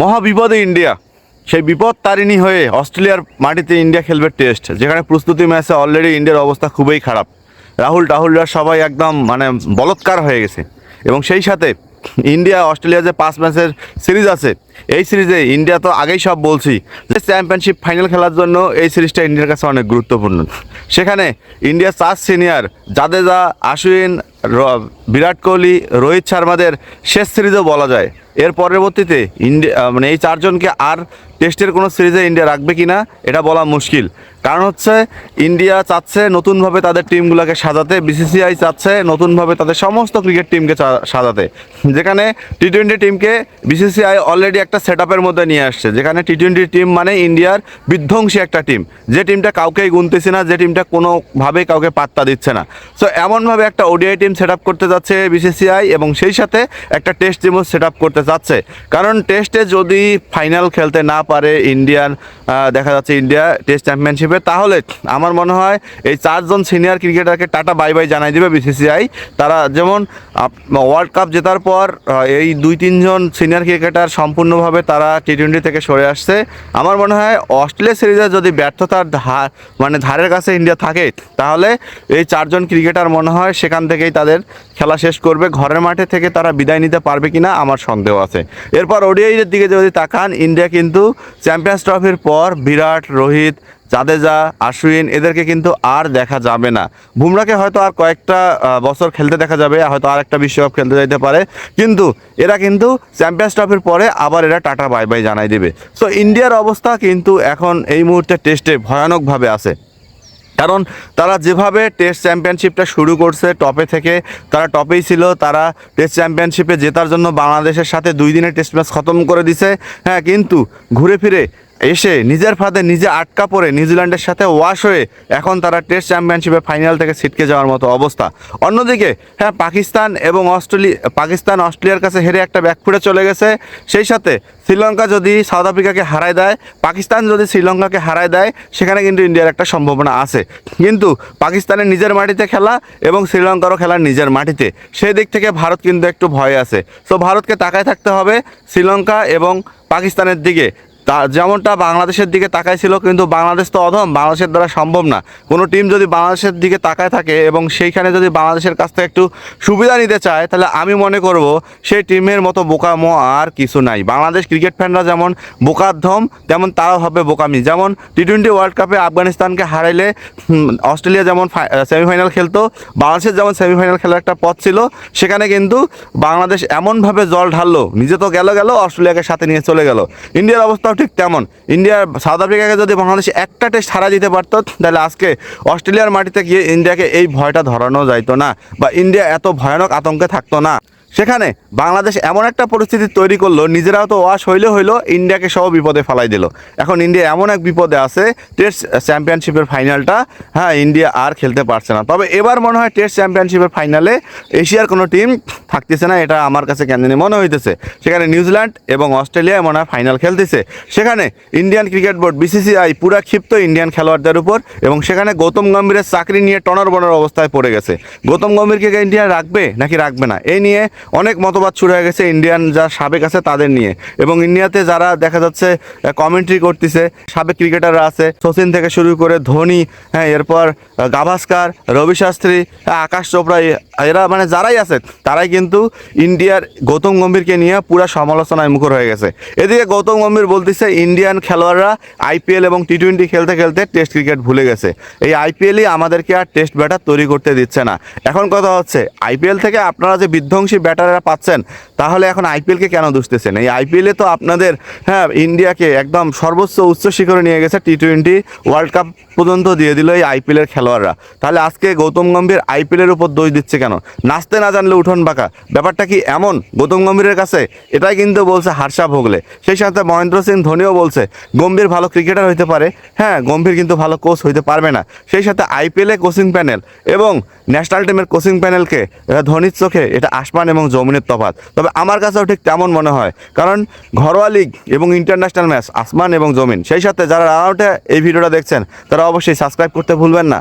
মহা বিপদে ইন্ডিয়া। সেই বিপদ তারিণী হয়ে অস্ট্রেলিয়ার মাটিতে ইন্ডিয়া খেলবে টেস্ট, যেখানে প্রস্তুতি ম্যাচে অলরেডি ইন্ডিয়ার অবস্থা খুবই খারাপ। রাহুল টাহুলরা সবাই একদম মানে বলৎকার হয়ে গেছে। এবং সেই সাথে ইন্ডিয়া, অস্ট্রেলিয়া যে পাঁচ ম্যাচের সিরিজ আছে, এই সিরিজে ইন্ডিয়া তো আগেই সব বলছি যে চ্যাম্পিয়নশিপ ফাইনাল খেলার জন্য এই সিরিজটা ইন্ডিয়ার কাছে অনেক গুরুত্বপূর্ণ। সেখানে ইন্ডিয়া চার সিনিয়র জাদেজা আশুইন বিরাট কোহলি, রোহিত শর্মাদের শেষ সিরিজও বলা যায়। এর পরবর্তীতে ইন্ডিয়া মানে এই চারজনকে আর টেস্টের কোনো সিরিজে ইন্ডিয়া রাখবে কি না এটা বলা মুশকিল। কারণ হচ্ছে, ইন্ডিয়া চাচ্ছে নতুনভাবে তাদের টিমগুলোকে সাজাতে, বিসিসিআই চাচ্ছে নতুনভাবে তাদের সমস্ত ক্রিকেট টিমকে সাজাতে। যেখানে টি টোয়েন্টি টিমকে বিসিসিআই অলরেডি একটা সেট মধ্যে নিয়ে আসছে। যেখানে টি টোয়েন্টি টিম মানে ইন্ডিয়ার বিধ্বংসী একটা টিম। যে টিমটা কাউকেই গুনতেছে না, যে টিমটা কোনোভাবেই কাউকে পাত্তা দিচ্ছে না। সো এমনভাবে একটা ওডিআই টিম সেট করতে যাচ্ছে বিসিসিআই এবং সেই সাথে একটা টেস্ট টিমও সেট করতে যাচ্ছে কারণ টেস্টে যদি ফাইনাল খেলতে না পারে ইন্ডিয়ান দেখা যাচ্ছে ইন্ডিয়া টেস্ট চ্যাম্পিয়নশিপে। তাহলে আমার মনে হয় এই চারজন সিনিয়র ক্রিকেটারকে টাটা বাই বাই জানাই দিবে বিসিসিআই তারা যেমন ওয়ার্ল্ড কাপ জেতার পর এই দুই তিনজন সিনিয়র ক্রিকেটার সম্পূর্ণভাবে তারা টি টোয়েন্টি থেকে সরে আসছে। আমার মনে হয় অস্ট্রেলিয়া সিরিজে যদি ব্যর্থতার ধার মানে ধারের কাছে ইন্ডিয়া থাকে, তাহলে এই চারজন ক্রিকেটার মনে হয় সেখান থেকেই তাদের খেলা শেষ করবে। ঘরের মাঠে থেকে তারা বিদায় নিতে পারবে কিনা আমার সন্দেহ আছে। এরপর ওডিআইয়ের দিকে যদি তাকান, ইন্ডিয়া কিন্তু চ্যাম্পিয়ন্স ট্রফির পর বিরাট, রোহিত, জাদেজা, আশ্বিন, এদেরকে কিন্তু আর দেখা যাবে না। বুমরাকে হয়তো আর কয়েকটা বছর খেলতে দেখা যাবে, হয়তো আর একটা বিশ্বকাপ খেলতে যাইতে পারে। কিন্তু এরা কিন্তু চ্যাম্পিয়ন্স ট্রফির পরে আবার এরা টাটা বাই বাই জানাই দেবে। সো ইন্ডিয়ার অবস্থা কিন্তু এখন এই মুহূর্তে টেস্টে ভয়ানকভাবে আছে। কারণ তারা যেভাবে টেস্ট চ্যাম্পিয়নশিপটা শুরু করছে, টপে থেকে তারা টপেই ছিল, তারা টেস্ট চ্যাম্পিয়নশিপে জেতার জন্য বাংলাদেশের সাথে দুই দিনের টেস্ট ম্যাচ খতম করে দিছে। হ্যাঁ কিন্তু ঘুরে ফিরে এসে নিজের ফাঁদে নিজে আটকা পড়ে নিউজিল্যান্ডের সাথে ওয়াশ হয়ে এখন তারা টেস্ট চ্যাম্পিয়নশিপে ফাইনাল থেকে ছিটকে যাওয়ার মতো অবস্থা। অন্যদিকে হ্যাঁ পাকিস্তান এবং অস্ট্রেলিয়া পাকিস্তান অস্ট্রেলিয়ার কাছে হেরে একটা ব্যাকফুটে চলে গেছে। সেই সাথে শ্রীলঙ্কা যদি সাউথ আফ্রিকাকে হারায় দেয়, পাকিস্তান যদি শ্রীলঙ্কাকে হারায় দেয়, সেখানে কিন্তু ইন্ডিয়ার একটা সম্ভাবনা আছে। কিন্তু পাকিস্তানের নিজের মাটিতে খেলা এবং শ্রীলঙ্কারও খেলা নিজের মাটিতে। সেই দিক থেকে ভারত কিন্তু একটু ভয় আছে। সো ভারতকে তাকায় থাকতে হবে শ্রীলঙ্কা এবং পাকিস্তানের দিকে। তা যেমনটা বাংলাদেশের দিকে তাকায় ছিল, কিন্তু বাংলাদেশ তো অধম, বাংলাদেশের দ্বারা সম্ভব না। কোনো টিম যদি বাংলাদেশের দিকে তাকায় থাকে এবং সেইখানে যদি বাংলাদেশের কাছ থেকে একটু সুবিধা নিতে চায়, তাহলে আমি মনে করব সেই টিমের মতো বোকামো আর কিছু নাই। বাংলাদেশ ক্রিকেট ফ্যানরা যেমন বোকার ধম তেমন তারাও হবে বোকামি। যেমন টি টোয়েন্টি ওয়ার্ল্ড কাপে আফগানিস্তানকে হারাইলে অস্ট্রেলিয়া যেমন সেমিফাইনাল খেলতো বাংলাদেশের যেমন সেমিফাইনাল খেলার একটা পথ ছিল, সেখানে কিন্তু বাংলাদেশ এমনভাবে জল ঢাললো, নিজে তো গেল গেল, অস্ট্রেলিয়াকে সাথে নিয়ে চলে গেল। ইন্ডিয়ার অবস্থাও ঠিক তেমন। ইন্ডিয়া, সাউথ আফ্রিকাকে যদি বাংলাদেশ একটা টেস্ট হারা দিতে পারতো, তাহলে আজকে অস্ট্রেলিয়ার মাটিতে গিয়ে ইন্ডিয়াকে এই ভয়টা ধরানো যাইতো না, বা ইন্ডিয়া এত ভয়ানক আতঙ্কে থাকতো না। সেখানে বাংলাদেশ এমন একটা পরিস্থিতি তৈরি করল, নিজেরাও তো ওয়াশ হইলে হইল, ইন্ডিয়াকে সব বিপদে ফেলাই দিল। এখন ইন্ডিয়া এমন এক বিপদে আছে, টেস্ট চ্যাম্পিয়নশিপের ফাইনালটা হ্যাঁ ইন্ডিয়া আর খেলতে পারছে না। তবে এবার মনে হয় টেস্ট চ্যাম্পিয়নশিপের ফাইনালে এশিয়ার কোনো টিম থাকতেছে না, এটা আমার কাছে কেন মনে হইতেছে। সেখানে নিউজিল্যান্ড এবং অস্ট্রেলিয়া মনে হয় ফাইনাল খেলতেছে। সেখানে ইন্ডিয়ান ক্রিকেট বোর্ড, বিসিসিআই, পুরা ক্ষিপ্ত ইন্ডিয়ান খেলোয়াড়দের উপর এবং সেখানে গৌতম গম্ভীরের চাকরি নিয়ে টনর বনর অবস্থায় পড়ে গেছে। গৌতম গম্ভীরকে ইন্ডিয়া রাখবে নাকি রাখবে না? এই নিয়ে অনেক মতবাদ শুরু হয়ে গেছে ইন্ডিয়ান যা সাবেক আছে তাদের নিয়ে। এবং ইন্ডিয়াতে যারা দেখা যাচ্ছে কমেন্ট্রি করতেছে সাবেক ক্রিকেটাররা আছে সচিন থেকে শুরু করে ধোনি হ্যাঁ এরপর গাভাস্কার রবি শাস্ত্রী হ্যাঁ, আকাশ চোপড়া এরা মানে যারাই আছে তারাই কিন্তু ইন্ডিয়ার গৌতম গম্ভীরকে নিয়ে পুরা সমালোচনায় মুখর হয়ে গেছে। এদিকে গৌতম গম্ভীর বলতেছে ইন্ডিয়ান খেলোয়াড়রা আইপিএল এবং টি টোয়েন্টি খেলতে খেলতে টেস্ট ক্রিকেট ভুলে গেছে। এই আইপিএলই আমাদেরকে আর টেস্ট ব্যাটার তৈরি করতে দিচ্ছে না। এখন কথা হচ্ছে আইপিএল থেকে আপনারা যে বিধ্বংসী ব্যাটাররা পাচ্ছেন, তাহলে এখন আইপিএলকে কেন দুষতেছেন? এই আইপিএলে তো আপনাদের হ্যাঁ ইন্ডিয়াকে একদম সর্বোচ্চ উচ্চ শিখরে নিয়ে গেছে টি টোয়েন্টি ওয়ার্ল্ড কাপ পর্যন্ত দিয়ে দিল এই আইপিএলের খেলোয়াড়রা। তাহলে আজকে গৌতম গম্ভীর আইপিএলের উপর দোষ দিচ্ছে কেন? নাচতে না জানলে উঠোন বাঁকা। ব্যাপারটা কি এমন? গৌতম গম্ভীরের কাছে এটাই কিন্তু বলছে হার্ষা ভোগলে। সেই সাথে মহেন্দ্র সিং ধোনিও বলছে, গম্ভীর ভালো ক্রিকেটার হইতে পারে। হ্যাঁ গম্ভীর কিন্তু ভালো কোচ হইতে পারবে না। সেই সাথে আইপিএলে কোচিং প্যানেল এবং ন্যাশনাল টিমের কোচিং প্যানেলকে ধোনির চোখে এটা আসমান এবং জমিনের তফাৎ। তবে আমার কাছেও ঠিক তেমন মনে হয়। কারণ ঘরোয়া লিগ এবং ইন্টারন্যাশনাল ম্যাচ আসমান এবং জমিন, সেই সাথে যারা রান আউটে এই ভিডিওটা দেখছেন, তারা অবশ্যই সাবস্ক্রাইব করতে ভুলবেন না।